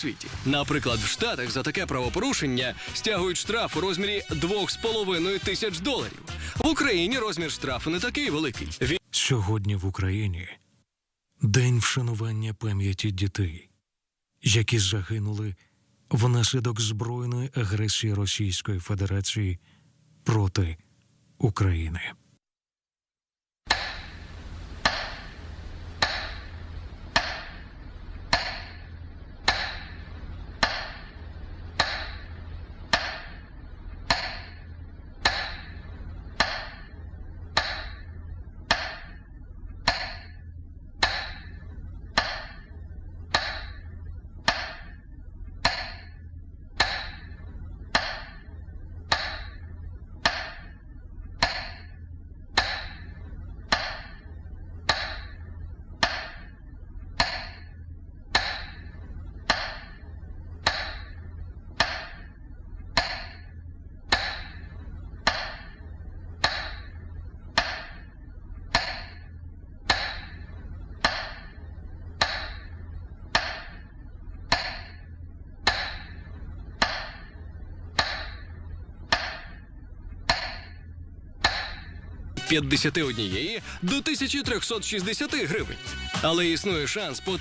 світі. Наприклад, в Штатах за таке правопорушення стягують штраф у розмірі 2,5 тисяч доларів. В Україні розмір штрафу не такий великий. Він Сьогодні в Україні день вшанування пам'яті дітей, які загинули внаслідок збройної агресії Російської Федерації проти України. – 51 до 1360 гривень. Але існує шанс по